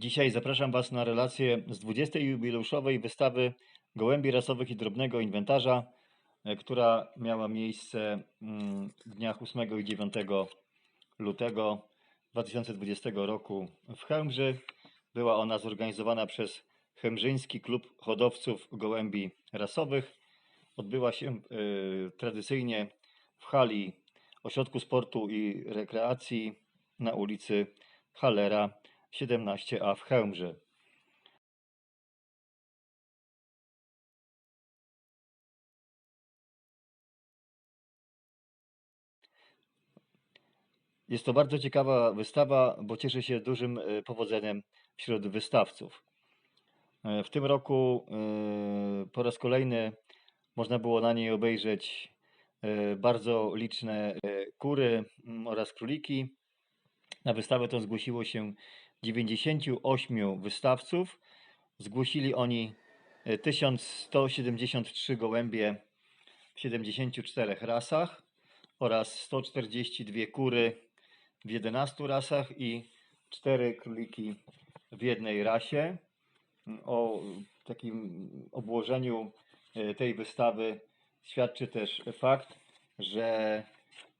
Dzisiaj zapraszam Was na relację z 20. jubileuszowej wystawy gołębi rasowych i drobnego inwentarza, e, która miała miejsce w dniach 8 i 9 lutego 2020 roku w Chełmży. Była ona zorganizowana przez Chemrzyński Klub Hodowców Gołębi Rasowych. Odbyła się e, tradycyjnie w hali Ośrodku Sportu i Rekreacji na ulicy Halera 17a w Chełmży. Jest to bardzo ciekawa wystawa, bo cieszy się dużym e, powodzeniem wśród wystawców. E, W tym roku e, po raz kolejny można było na niej obejrzeć bardzo liczne kury mm, oraz króliki. Na wystawę tą zgłosiło się 98 wystawców. Zgłosili oni e, 1173 gołębie w 74 rasach oraz 142 kury w 11 rasach i 4 króliki w jednej rasie. O takim obłożeniu e, tej wystawy świadczy też fakt, że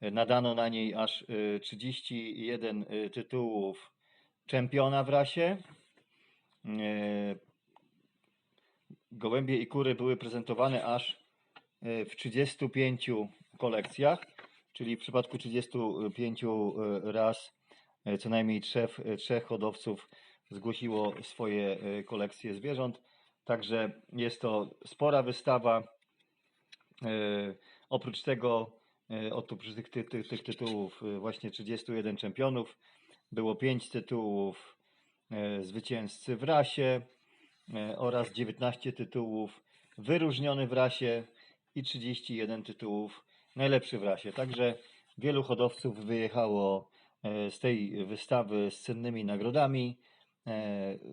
nadano na niej aż e, 31 e, tytułów czempiona w rasie. E, Gołębie i kury były prezentowane aż e, w 35 kolekcjach, czyli w przypadku 35 raz e, co najmniej trzech, trzech hodowców zgłosiło swoje kolekcje zwierząt. Także jest to spora wystawa. Oprócz tego, oprócz tych, tych, tych, tytułów, właśnie 31 czempionów, było 5 tytułów e, zwycięzcy w rasie e, oraz 19 tytułów wyróżniony w rasie i 31 tytułów najlepszy w rasie. Także wielu hodowców wyjechało e, z tej wystawy z cennymi nagrodami.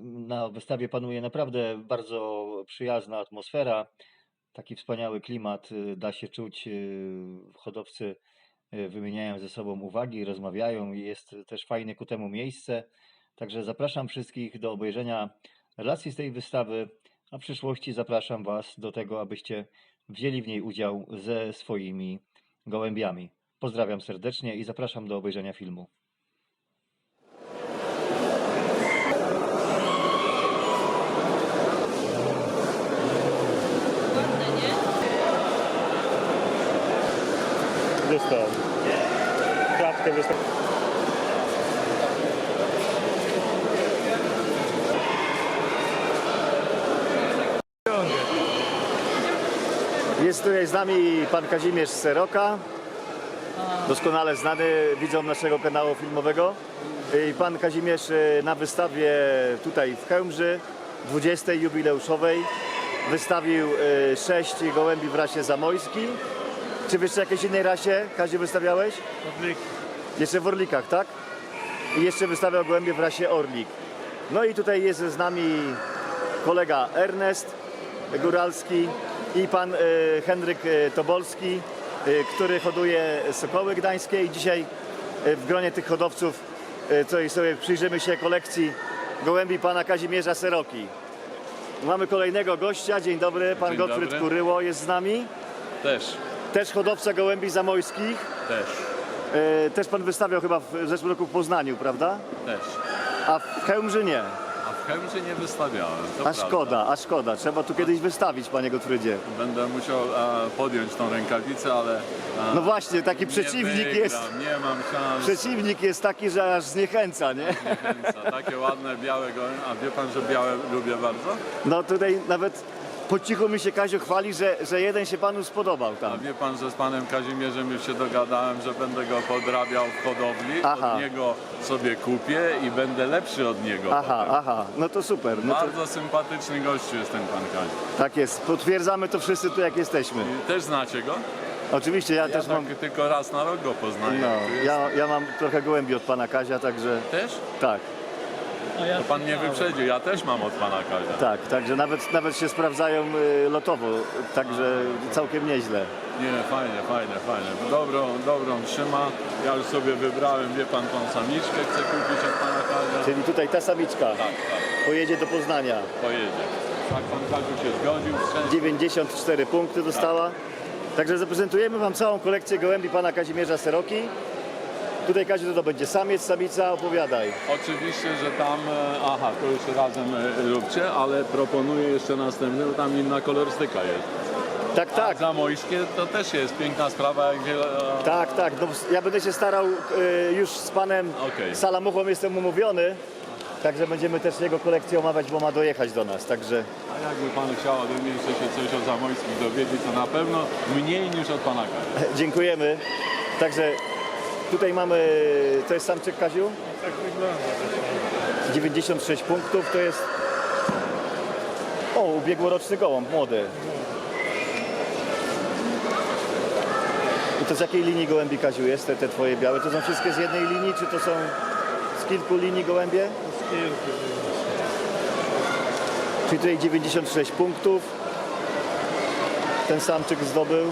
Na wystawie panuje naprawdę bardzo przyjazna atmosfera, taki wspaniały klimat, da się czuć. Hodowcy wymieniają ze sobą uwagi, rozmawiają i jest też fajne ku temu miejsce. Także zapraszam wszystkich do obejrzenia relacji z tej wystawy, a w przyszłości zapraszam Was do tego, abyście wzięli w niej udział ze swoimi gołębiami. Pozdrawiam serdecznie i zapraszam do obejrzenia filmu. Dostał. Klatkę dostał. Jest tutaj z nami pan Kazimierz Seroka, doskonale znany widzom naszego kanału filmowego. I pan Kazimierz e, na wystawie tutaj w Chełmży, 20. jubileuszowej, wystawił e, sześć gołębi w rasie zamojskiej. Czy w jeszcze jakiejś innej rasie, Kazie, wystawiałeś? Odwyk. Jeszcze w Orlikach, tak? I jeszcze wystawiał gołębie w rasie Orlik. No i tutaj jest z nami kolega Ernest Góralski i pan e, Henryk e, Tobolski, e, który hoduje Sokoły Gdańskie i dzisiaj e, w gronie tych hodowców e, co i sobie przyjrzymy się kolekcji gołębi pana Kazimierza Seroki. Mamy kolejnego gościa. Dzień dobry, pan Dzień Gottfried dobry. Kuryło jest z nami. Też, Też hodowca gołębi zamojskich. też, E, Też pan wystawiał chyba w zeszłym roku w Poznaniu, prawda? też. A w Chełmży nie. A w Chemrze nie wystawiałem. To A prawda. szkoda, a szkoda. Trzeba tu kiedyś wystawić, panie Gotfrydzie. Będę musiał e, podjąć tą rękawicę, ale. E, No właśnie, taki nie przeciwnik wygram, jest. Nie mam szans. Przeciwnik jest taki, że aż zniechęca, nie? Zniechęca. Takie ładne, białe gołębie. A wie pan, że białe lubię bardzo? No tutaj nawet po cichu mi się Kaziu chwali, że, że jeden się panu spodobał A tam. wie pan, że z panem Kazimierzem już się dogadałem, że będę go podrabiał w hodowli. Aha. Od niego sobie kupię i będę lepszy od niego. Aha, aha, no to super. No to, Bardzo sympatyczny gościu jest ten pan Kazimierz. tak jest. Potwierdzamy to wszyscy tu, jak jesteśmy. I Też znacie go? Oczywiście ja, Ja też tak mam. tylko raz na rok go poznaję. No, Tu jest- ja, ja mam trochę gołębi od pana Kazia, także Też? tak. To pan mnie wyprzedził, ja też mam od pana Kazia. Tak, także nawet, nawet się sprawdzają y, lotowo, także całkiem nieźle. Nie, fajnie, fajnie, fajnie. Dobrą, dobrą trzyma. Ja już sobie wybrałem, wie pan, tą samiczkę chcę kupić od pana Kazia. Czyli tutaj ta samiczka Tak, tak, pojedzie do Poznania. pojedzie. Tak pan Kaziu się zgodził, szczęście. 94 punkty dostała. Także zaprezentujemy Wam całą kolekcję gołębi pana Kazimierza Seroki. Tutaj Kaziu to będzie samiec, samica, opowiadaj. Oczywiście, że tam, e, aha, to już razem e, róbcie, ale proponuję jeszcze następny, bo tam inna kolorystyka jest. Tak, tak, Zamojskie to też jest piękna sprawa, jak wiele... e, tak, tak. No, ja będę się starał już z panem Okej. Salamuchą jestem umówiony. Także będziemy też jego kolekcję omawiać, bo ma dojechać do nas. Także A jakby pan chciał dowiedzieć się coś o Zamojskich dowiedzieć, to na pewno mniej niż od pana Kazia. dziękujemy. Także tutaj mamy, to jest samczyk Kaziu? Tak wygląda. 96 punktów to jest. O, ubiegłoroczny gołąb, młody. I to z jakiej linii gołębi Kaziu jest, te, te twoje białe? To są wszystkie z jednej linii, czy to są z kilku linii gołębie? Z kilku. Czyli tutaj 96 punktów. Ten samczyk zdobył.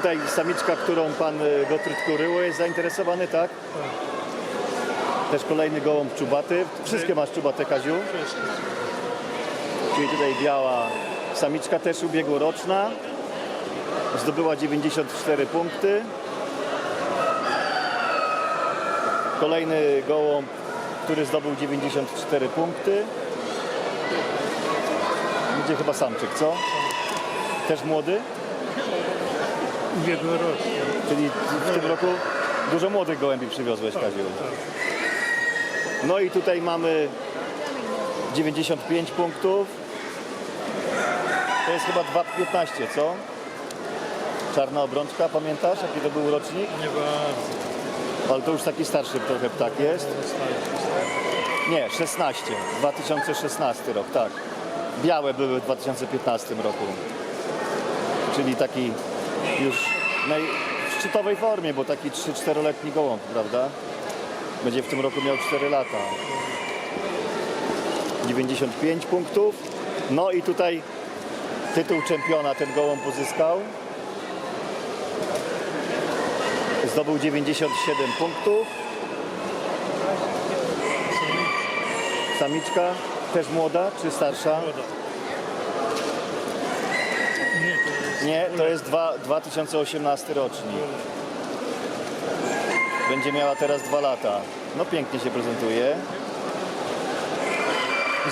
Tutaj samiczka, którą pan y, Gotryt Kuryło jest zainteresowany, tak? Też kolejny gołąb czubaty. Wszystkie masz czubate, Kaziu? Wszystko. Czyli tutaj biała samiczka też ubiegłoroczna. Zdobyła 94 punkty. Kolejny gołąb, który zdobył 94 punkty. Będzie chyba samczyk, co? Też młody? Ubiegłoroczny. Czyli w tym roku dużo młodych gołębi przywiozłeś, Kaziu. No i tutaj mamy 95 punktów. To jest chyba 2,15, co? Czarna obrączka, pamiętasz jaki to był rocznik? Nie bardzo. Ale to już taki starszy trochę ptak jest. Nie, 16. 2016 rok, tak. Białe były w 2015 roku. Czyli taki już naj... w szczytowej formie, bo taki 3-4-letni gołąb, prawda? Będzie w tym roku miał 4 lata. 95 punktów. No i tutaj tytuł czempiona ten gołąb uzyskał. Zdobył 97 punktów. Samiczka też młoda czy starsza? Nie, to jest dwa, 2018 rocznik. Będzie miała teraz dwa lata. No pięknie się prezentuje.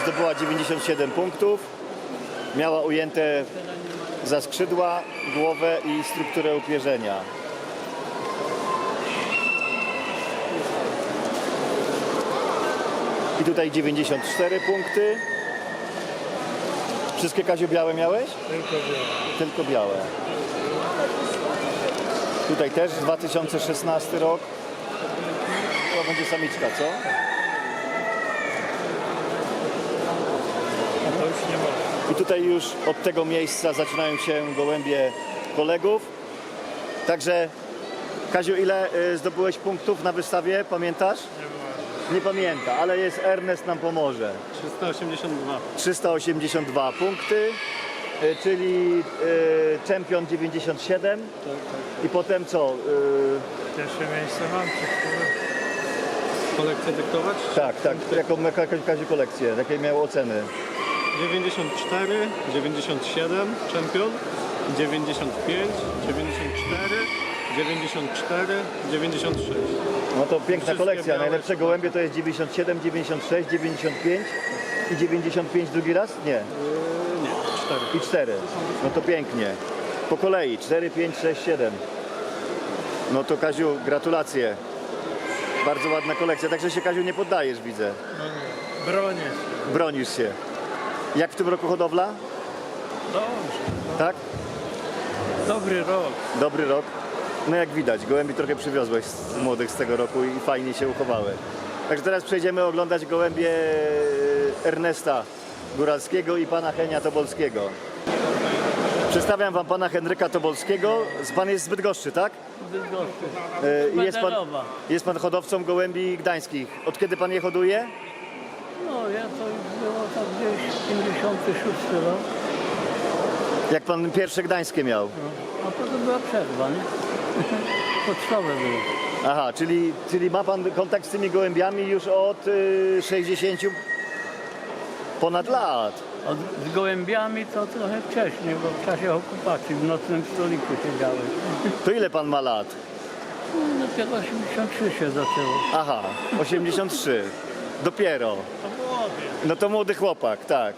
Zdobyła 97 punktów. Miała ujęte za skrzydła, głowę i strukturę upierzenia. I tutaj 94 punkty. Wszystkie Kaziu białe miałeś? tylko białe. Tylko białe. Tutaj też 2016 rok. To będzie samiczka, co? To już nie ma. I tutaj już od tego miejsca zaczynają się gołębie kolegów. Także Kaziu, ile y, zdobyłeś punktów na wystawie? Pamiętasz? Nie ma. Nie pamięta, ale jest Ernest nam pomoże. 382. 382 punkty, y, czyli y, czempion 97 i potem co? Y, Pierwsze miejsce mam. Kolekcję dyktować? Tak, tak, jaką jaką- kolekcję, jakie miał oceny? 94, 97, czempion, 95, 94, 94, 96. No to piękna Wszystkie kolekcja, białe najlepsze gołębie to jest 97, 96, 95 i 95 drugi raz? Nie, Yy, nie, 4. i 4. No to pięknie. Po kolei, 4, 5, 6, 7. No to Kaziu, gratulacje. Bardzo ładna kolekcja, także się Kaziu nie poddajesz, widzę. No nie, bronię się. Bronisz się. Jak w tym roku hodowla? Dobrze. Tak? Dobry rok. Dobry rok. No jak widać, gołębi trochę przywiozłeś z młodych z tego roku i fajnie się uchowały. Także teraz przejdziemy oglądać gołębie Ernesta Góralskiego i pana Henia Tobolskiego. Przedstawiam wam pana Henryka Tobolskiego. Pan jest z Bydgoszczy, tak? Bydgoszczy. E, Jest pan, jest pan hodowcą gołębi gdańskich. Od kiedy pan je hoduje? No ja to już było tak gdzieś 56 rok, Jak pan pierwsze gdańskie miał? a potem była przerwa, nie? Pocztowe było. Aha, czyli, czyli ma pan kontakt z tymi gołębiami już od y, 60 ponad lat. Od, z gołębiami to trochę wcześniej, bo w czasie okupacji w nocnym stoliku siedziałem. To ile pan ma lat? No, dopiero 83 się zaczęło. Aha, 83. Dopiero. To młody. No to młody chłopak, tak.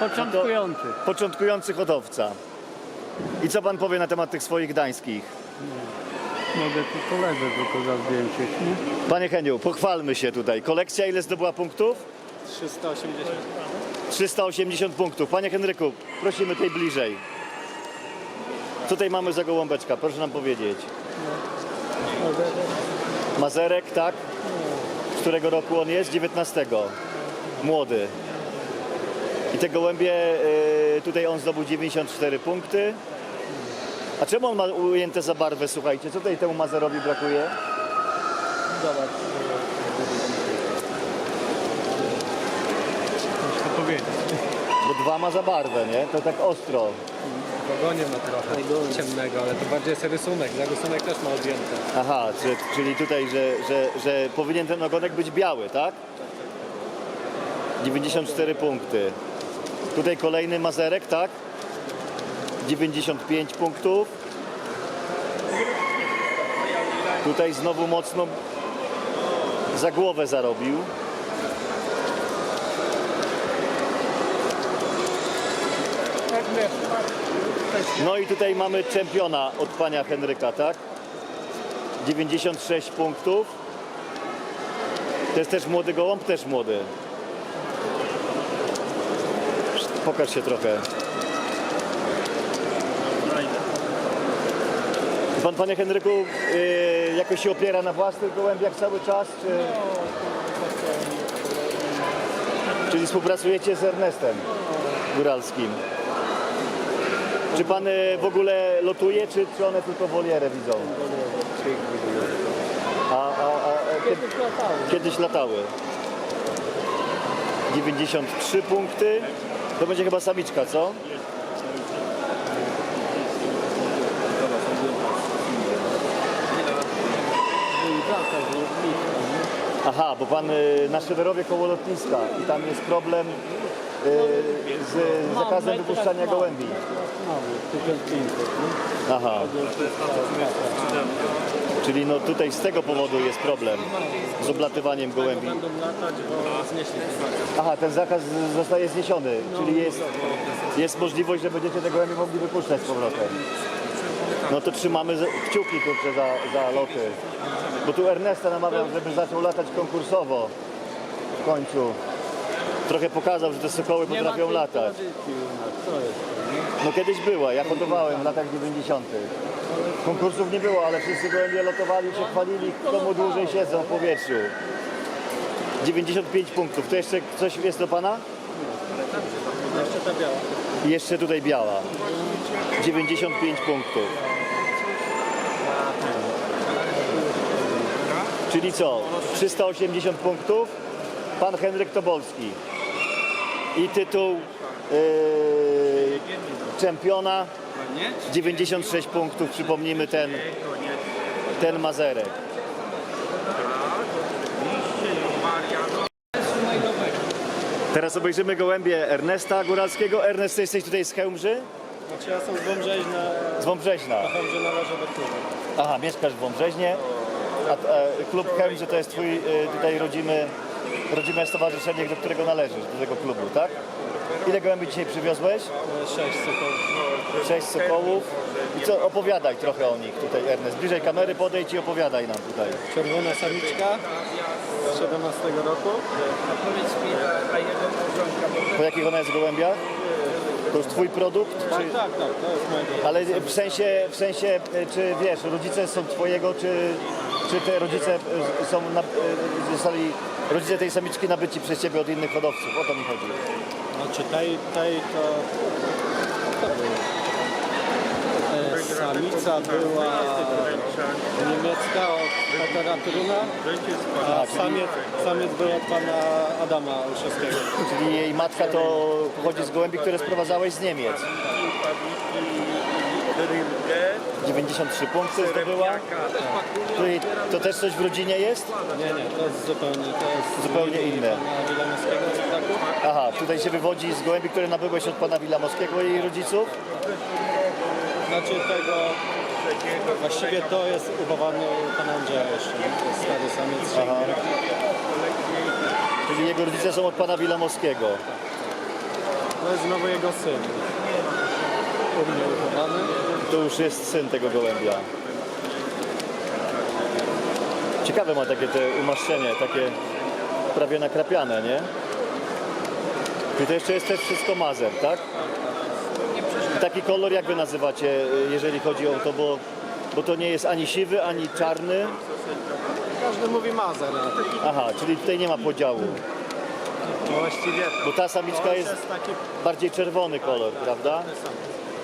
Początkujący. Początkujący hodowca. I co pan powie na temat tych swoich gdańskich? Mogę tu koledze tylko zawdzięczyć, nie? Panie Heniu, pochwalmy się tutaj. Kolekcja ile zdobyła punktów? 380. 380 punktów. Panie Henryku, prosimy tutaj bliżej. Tutaj mamy za gołąbeczka, proszę nam powiedzieć. Mazerek, tak? Z którego roku on jest? 19. Młody. I te gołębie, y, tutaj on zdobył 94 punkty. A czemu on ma ujęte za barwę, słuchajcie? Co tutaj temu Mazerowi brakuje? Zobacz. Ciężko powiedzieć. Bo dwa ma za barwę, nie? To tak ostro. W ogonie ma trochę ciemnego, ale to bardziej jest rysunek. Za rysunek też ma odjęte. Aha, czy, czyli tutaj, że, że, że powinien ten ogonek być biały, tak? 94 punkty. Tutaj kolejny mazerek, tak? 95 punktów. Tutaj znowu mocno za głowę zarobił. No i tutaj mamy czempiona od pania Henryka, tak? 96 punktów. To jest też młody gołąb, też młody. Pokaż się trochę. Pan, panie Henryku, yy, jakoś się opiera na własnych gołębiach cały czas, czy... Czyli współpracujecie z Ernestem Góralskim. Czy pan y, w ogóle lotuje, czy, czy one tylko wolierę widzą? A, a, a, a kiedy, Kiedyś latały. kiedyś latały. 93 punkty. To będzie chyba samiczka, co? Był zakaz lotniska, nie? Aha, bo pan y, na Szyderowie koło lotniska i tam jest problem y, z zakazem wypuszczania gołębi. Mały, 1500, nie? Aha, czyli no tutaj z tego powodu jest problem z oblatywaniem gołębi. Latać, bo znieśli Aha, ten zakaz zostaje zniesiony, czyli jest, jest możliwość, że będziecie te gołębie mogli wypuszczać z powrotem. No to trzymamy kciuki kurczę za, za loty. Bo tu Ernesta namawiam, żeby zaczął latać konkursowo w końcu. Trochę pokazał, że te sokoły potrafią latać. No kiedyś była, ja hodowałem w latach 90. Konkursów nie było, ale wszyscy gołębie lotowali, się chwalili, komu dłużej siedzą w powietrzu. 95 punktów. To jeszcze coś jest do Pana? Jeszcze ta biała. Jeszcze tutaj biała. 95 punktów. Czyli co? 380 punktów. Pan Henryk Tobolski. I tytuł yy, czempiona. 96 punktów, przypomnijmy ten, ten mazerek. Teraz obejrzymy gołębie Ernesta Góralskiego. Ernest, ty jesteś tutaj z Chełmży? Znaczy ja są z Wąbrzeźna, Z Wąbrzeźna. Aha, mieszkasz w Wąbrzeźnie. A e, klub Chełmży to jest twój e, tutaj rodzimy, rodzime stowarzyszenie, do którego należysz, do tego klubu, tak? Ile gołębi dzisiaj przywiozłeś? Sześć sokołów. Sześć sokołów. I co, opowiadaj trochę o nich tutaj, Ernest. Bliżej kamery podejdź i opowiadaj nam tutaj. Czerwona samiczka z 17 roku. Po jakich ona jest gołębiach? To jest twój produkt? Czy... Tak, tak, to jest mojego. Ale w sensie, w sensie, e, czy wiesz, rodzice są twojego, czy, czy te rodzice e, są, na, e, zostali, rodzice tej samiczki nabyci przez ciebie od innych hodowców? O to mi chodzi. Znaczy tej, tej to... Samica była niemiecka od Petera Truna, a samiec, samiec był od pana Adama Olszewskiego. Czyli jej matka to pochodzi z gołębi, które sprowadzałeś z Niemiec. 93 punkty zdobyła. Czyli to też coś w rodzinie jest? Nie, nie, to jest zupełnie, to jest Zupełnie inne. Pana Wilamowskiego z Kraków. Aha, tutaj się wywodzi z gołębi, które nabyłeś od pana Wilamowskiego i jej rodziców? Znaczy tego, właściwie to jest uchowany u pana Andrzeja jeszcze, nie? stary samiec. Aha. Czyli jego rodzice są od pana Wilamowskiego. To jest znowu jego syn. U mnie uchowany. To już jest syn tego gołębia. Ciekawe ma takie te umaszczenie, takie prawie nakrapiane, nie? I to jeszcze jest też wszystko mazer, tak? I taki kolor jak wy nazywacie, y, jeżeli chodzi o to, bo, bo to nie jest ani siwy, ani czarny. Każdy mówi mazer, Aha, czyli tutaj nie ma podziału. właściwie Bo ta samiczka jest taki, bardziej czerwony kolor, prawda?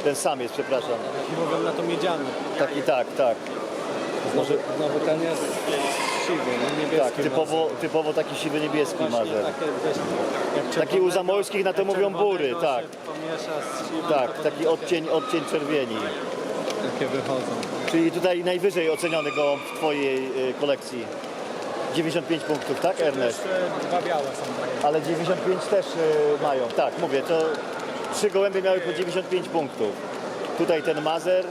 Ten sam jest, przepraszam. mówią na to miedziany. Taki tak, tak. Znowu, znowu ten jest siwy, no, niebieski Tak, typowo, typowo taki siwy niebieski mazer. Właśnie mazer. takie gdzieś, jak Taki u zamojskich na to jak mówią bury, czerwonego tak. się Pomiesza z siwym, Tak, taki odcień, odcień czerwieni. takie wychodzą. Czyli tutaj najwyżej oceniony gołąb w Twojej y, kolekcji. 95 punktów, tak Ernest? Jeszcze dwa białe są. Ale 95 też y, mają. Tak, mówię, to trzy gołębie miały po 95 punktów. Tutaj ten mazer,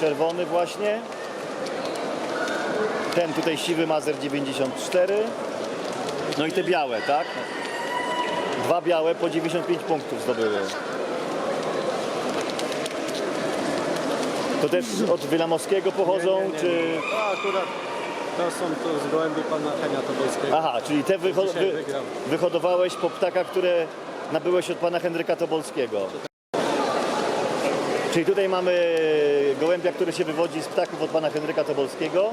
czerwony właśnie. Ten tutaj siwy mazer 94. No i te białe, tak? Dwa białe po 95 punktów zdobyły. To też od Wilamowskiego pochodzą, czy... No akurat to są tu z gołębi pana Henia Tobolskiego. Aha, czyli te wyho- Dzisiaj wy- wyhodowałeś po ptakach, które nabyłeś od pana Henryka Tobolskiego. Czyli tutaj mamy gołębia, który się wywodzi z ptaków od pana Henryka Tobolskiego.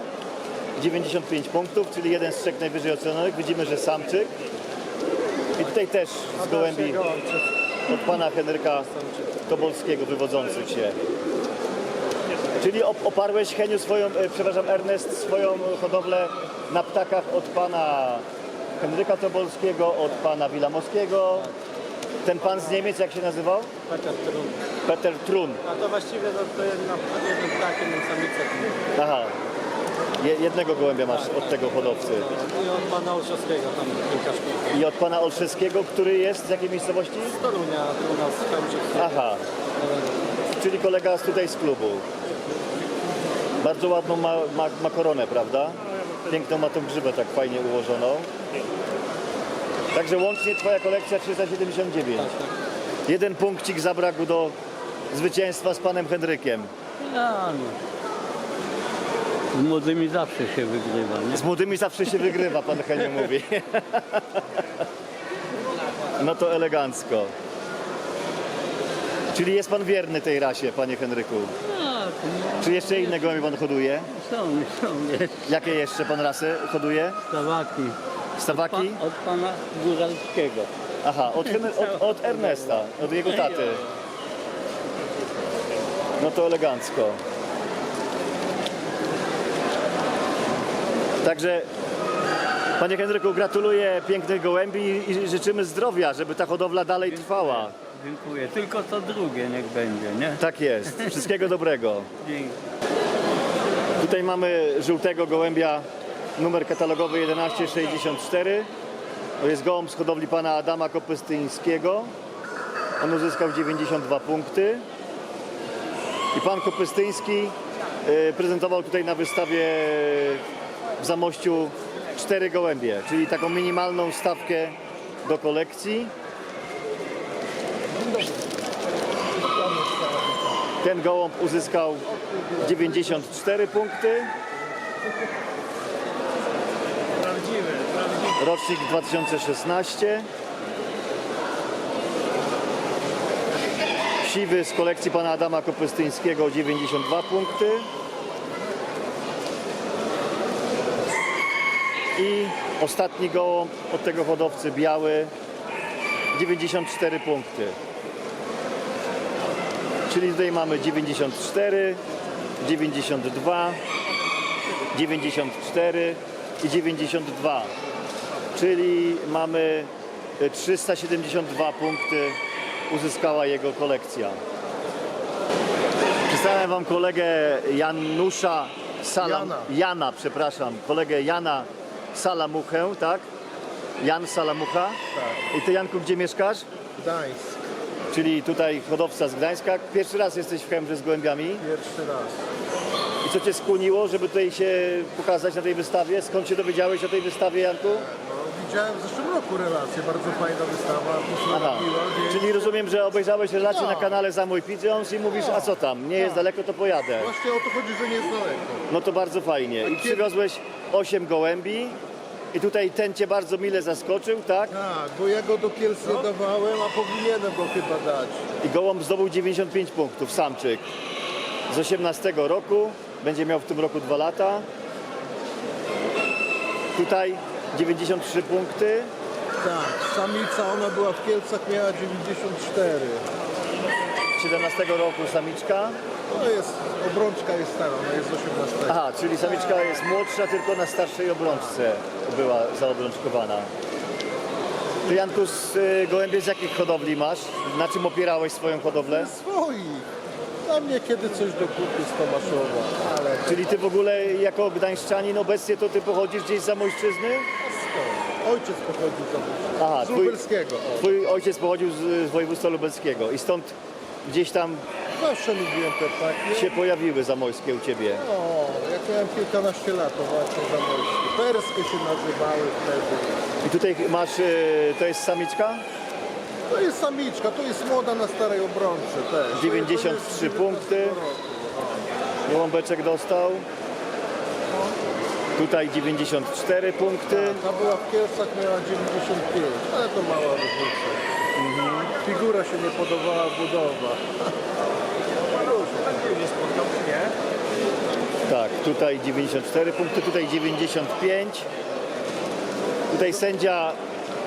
95 punktów, czyli jeden z trzech najwyżej ocenionych. Widzimy, że samczyk. I tutaj też z gołębi od pana Henryka Tobolskiego wywodzących się. Czyli op- oparłeś Heniu swoją, e, przepraszam Ernest, swoją hodowlę na ptakach od pana Henryka Tobolskiego, od pana Wilamowskiego. Ten pan z Niemiec, jak się nazywał? Peter Trun. Peter Trun. A to właściwie to, to jedna, jeden ptak, jeden samica. Aha. Je, jednego gołębia masz od tego hodowcy. I od pana Olszewskiego tam kilka sztuk. I od pana Olszewskiego, który jest z jakiej miejscowości? Z Torunia, u nas w. Aha. Czyli kolega z tutaj z klubu. Bardzo ładną ma, ma, ma koronę, prawda? Piękną ma tą grzybę tak fajnie ułożoną. Także łącznie twoja kolekcja 379. Jeden punkcik zabrakł do zwycięstwa z panem Henrykiem. Ja, no. Z młodymi zawsze się wygrywa, nie? Z młodymi zawsze się wygrywa, pan Henio mówi. No to elegancko. Czyli jest pan wierny tej rasie, panie Henryku. Tak, Czy jeszcze inne gołębie pan hoduje? są, są, jest. Jakie jeszcze pan rasy hoduje? Stawaki. Stawaki? Od pana Góralskiego. Aha, od, Hen- od, od Ernesta, od jego taty. No to elegancko. Także, panie Henryku, gratuluję pięknych gołębi i życzymy zdrowia, żeby ta hodowla dalej trwała. Dziękuję. Tylko to drugie niech będzie, nie? Tak jest. Wszystkiego dobrego. Dzięki. Tutaj mamy żółtego gołębia, numer katalogowy 1164. To jest gołąb z hodowli pana Adama Kopystyńskiego. On uzyskał 92 punkty. I pan Kopystyński e, prezentował tutaj na wystawie w Zamościu cztery gołębie, czyli taką minimalną stawkę do kolekcji. Ten gołąb uzyskał 94 punkty. Rocznik 2016. Siwy z kolekcji pana Adama Kopystyńskiego 92 punkty. I ostatni gołąb od tego hodowcy biały 94 punkty. Czyli tutaj mamy 94, 92, 94 i 92. Czyli mamy e, 372 punkty uzyskała jego kolekcja. Przedstawiam Wam kolegę Janusza Salam, Jana. Jana, przepraszam, kolegę Jana Salamuchę, tak? Jan Salamucha. I Ty Janku, gdzie mieszkasz? Gdańsk, Czyli tutaj hodowca z Gdańska. Pierwszy raz jesteś w Chemrze z gołębiami. pierwszy raz. I co Cię skłoniło, żeby tutaj się pokazać na tej wystawie? Skąd się dowiedziałeś o tej wystawie, Janku? No, widziałem w zeszłym roku relację, bardzo fajna wystawa, Aha. więc Czyli rozumiem, że obejrzałeś relację na Tak. kanale Zamój Pigeons i mówisz, a co tam, nie jest daleko, to pojadę. właśnie o to chodzi, że nie jest daleko. No to bardzo fajnie. I kiedy- przywiozłeś 8 gołębi i tutaj ten Cię bardzo mile zaskoczył, tak? Tak, bo ja go do Kielc nie dawałem, a powinienem go chyba dać. I gołąb zdobył 95 punktów, samczyk. Z 18 roku, będzie miał w tym roku 2 lata. Tutaj 93 punkty. Tak, samica, ona była w Kielcach, miała 94. 17 roku samiczka. To jest, obrączka jest stara, ona jest z 18. Aha, czyli samiczka jest młodsza, tylko na starszej obrączce była zaobrączkowana. Ty Janku, z y, gołębie z jakich hodowli masz? Na czym opierałeś swoją hodowlę? Swoich. Na mnie kiedy coś do kupy z Tomaszowa, ale Czyli ty w ogóle jako gdańszczanin obecnie to ty pochodzisz gdzieś z Zamojszczyzny? skąd? Ojciec pochodził z Aha, z twój, Lubelskiego. O. twój ojciec pochodził z, z województwa lubelskiego i stąd gdzieś tam Zawsze lubiłem te ptaki. się pojawiły zamojskie u ciebie. O, jak miałem kilkanaście lat, to właśnie zamojskie. Perskie się nazywały wtedy. I tutaj masz, y, to jest samiczka? To jest samiczka, to jest młoda na starej obrączce też. 93 To jest punkty. 19 roku. Gołąbeczek dostał. Tutaj 94 punkty. Ta była w Kielcach, miała 95, ale to mała różnica. Figura się nie podobała, budowa. Tak, tutaj 94 punkty, tutaj 95. Tutaj sędzia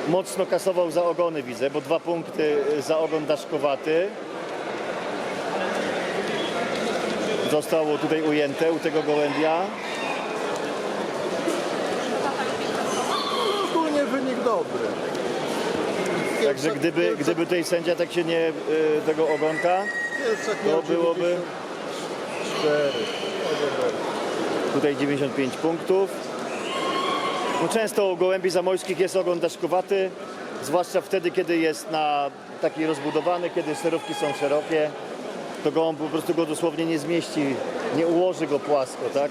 mocno kasował za ogony, widzę, bo dwa punkty za ogon daszkowaty. Zostało tutaj ujęte u tego gołębia. Ogólnie wynik dobry. W Także gdyby, gdyby tutaj sędzia tak się nie, y, tego ogonka, to byłoby 94. tutaj 95 punktów. No często u gołębi zamojskich jest ogon daszkowaty, zwłaszcza wtedy, kiedy jest na taki rozbudowany, kiedy sterówki są szerokie, to gołąb po prostu go dosłownie nie zmieści, nie ułoży go płasko, tak? Tak.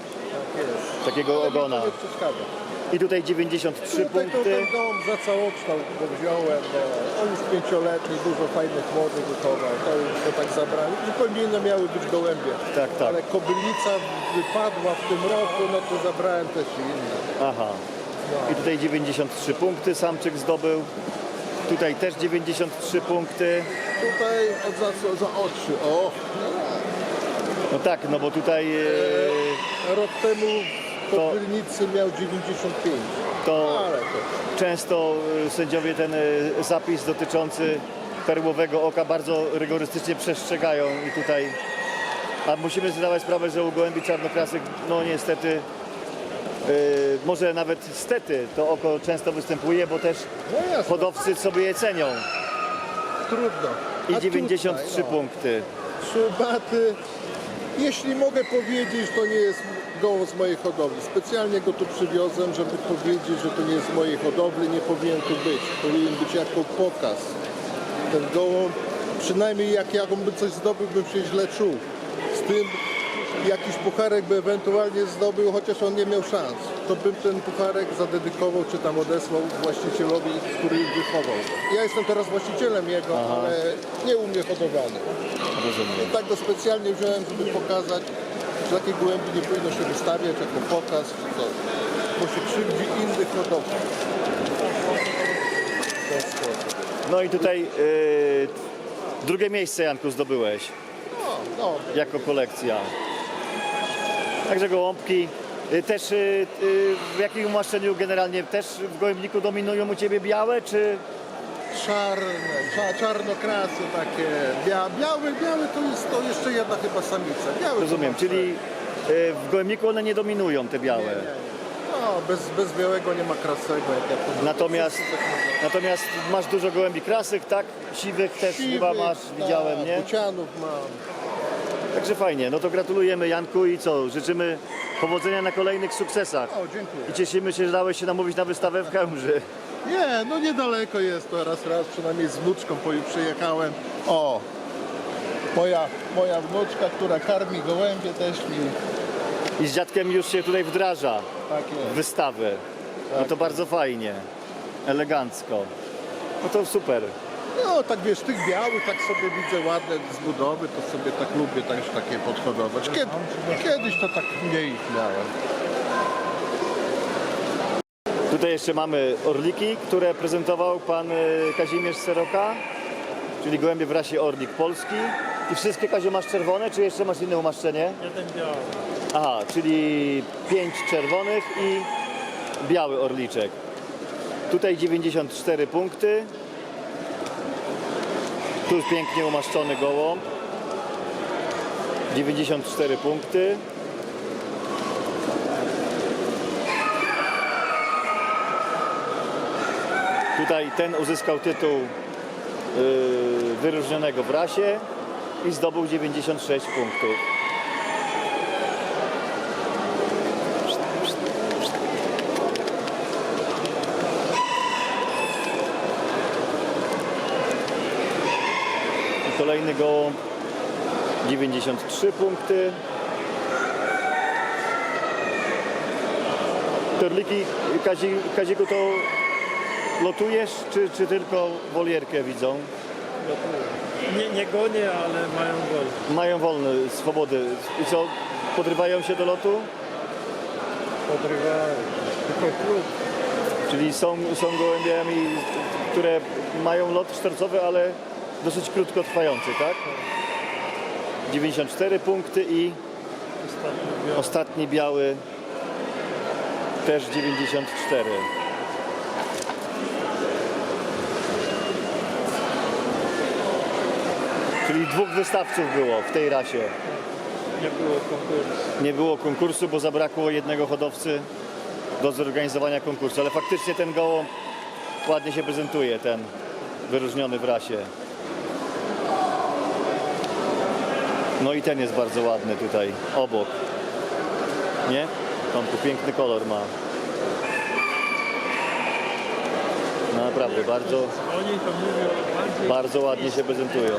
Takiego ogona. nie przeszkadza. I tutaj 93 Tutaj punkty. ten dom za całokształt go wziąłem, no. On już pięcioletni, dużo fajnych młodych wychował, to już go tak zabrałem. Zupełnie inne miały być gołębie. Tak, tak. Ale kobylnica wypadła w tym roku, no to zabrałem też inne. Aha. I tutaj 93 punkty samczyk zdobył. Tutaj też 93 punkty. Tutaj za, za oczy, o. No tak, no bo tutaj e, Rok temu To- kobylnicy miał 95. to Ale to często e, sędziowie ten e, zapis dotyczący perłowego oka bardzo rygorystycznie przestrzegają i tutaj a musimy zdawać sprawę, że u gołębi czarnokrasych no niestety e, może nawet stety to oko często występuje, bo też no jasne, hodowcy sobie je cenią trudno. i A 93 tutaj, no, punkty. Trzy baty. Jeśli mogę powiedzieć, to nie jest gołąb z mojej hodowli. Specjalnie go tu przywiozłem, żeby powiedzieć, że to nie jest z mojej hodowli, nie powinien tu być. Powinien być jako pokaz. Ten gołąb, przynajmniej jak ja bym coś zdobył, bym się źle czuł. Z tym jakiś pucharek by ewentualnie zdobył, chociaż on nie miał szans. To bym ten pucharek zadedykował, czy tam odesłał właścicielowi, który wychował. Ja jestem teraz właścicielem jego, ale nie u mnie hodowany. Rozumiem. Tak go specjalnie wziąłem, żeby pokazać, że takie gołębi nie powinno się wystawiać jako pokaz czy coś, bo się krzywdzi innych hodowców. W ten sposób. No i tutaj e, drugie miejsce Janku zdobyłeś. No, no, jako kolekcja. Także gołąbki. Y, Też y, y, w jakim umaszczeniu generalnie też w gołębniku dominują u Ciebie białe, czy czarne, cza, czarnokrasy takie, bia, biały, biały to jest to jeszcze jedna chyba samica. Biały to Rozumiem, czyli e, w gołębniku one nie dominują, te białe. Nie, nie, nie. No, bez, bez białego nie ma krasego, jak ja to mówię. Natomiast, tak natomiast masz dużo gołębi krasych, tak? Siwych też chyba Siwych, masz, tak, widziałem, nie? Bucianów mam. Także fajnie. No to gratulujemy Janku i co? Życzymy powodzenia na kolejnych sukcesach. O, dziękuję. I cieszymy się, że dałeś się namówić na wystawę w Chełmży. Nie, no niedaleko jest to raz, raz, przynajmniej z wnuczką przyjechałem. O, moja, moja wnuczka, która karmi gołębie też mi, I z dziadkiem już się tutaj wdraża tak w jest. wystawę. No to bardzo fajnie. Elegancko. No to super. No tak wiesz, tych białych tak sobie widzę ładne z budowy, to sobie tak lubię też takie podhodować. Kiedy, kiedyś to tak mniej ich miałem. Tutaj jeszcze mamy orliki, które prezentował pan e, Kazimierz Seroka, czyli gołębie w rasie Orlik Polski. I wszystkie Kaziu masz czerwone, czy jeszcze masz inne umaszczenie? Jeden biały. Aha, czyli pięć czerwonych i biały orliczek. Tutaj 94 punkty. Tu pięknie umaszczony gołąb. 94 punkty. Tutaj ten uzyskał tytuł yy, wyróżnionego w rasie i zdobył 96 punktów. Kolejny gołąb 93 punkty. Torliki, Kazi, Kaziku, to lotujesz, czy, czy tylko wolierkę widzą? Nie, nie gonię, ale mają gol. Mają wolne, swobody. I co, podrywają się do lotu? Podrywają. Tylko klub. Czyli są, są gołębiami, które mają lot sztorcowy, ale dosyć krótko trwający, tak? 94 punkty i Ostatni biały. ostatni biały też 94. Czyli dwóch wystawców było w tej rasie. Nie było konkursu. Nie było konkursu, bo zabrakło jednego hodowcy do zorganizowania konkursu, ale faktycznie ten gołąb ładnie się prezentuje, ten wyróżniony w rasie. No i ten jest bardzo ładny tutaj, obok. Nie? Tomku, piękny kolor ma. No naprawdę, bardzo, Oni to mówią bardziej, bardzo ładnie się prezentują.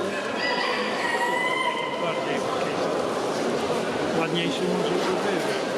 Ładniejszy może to być.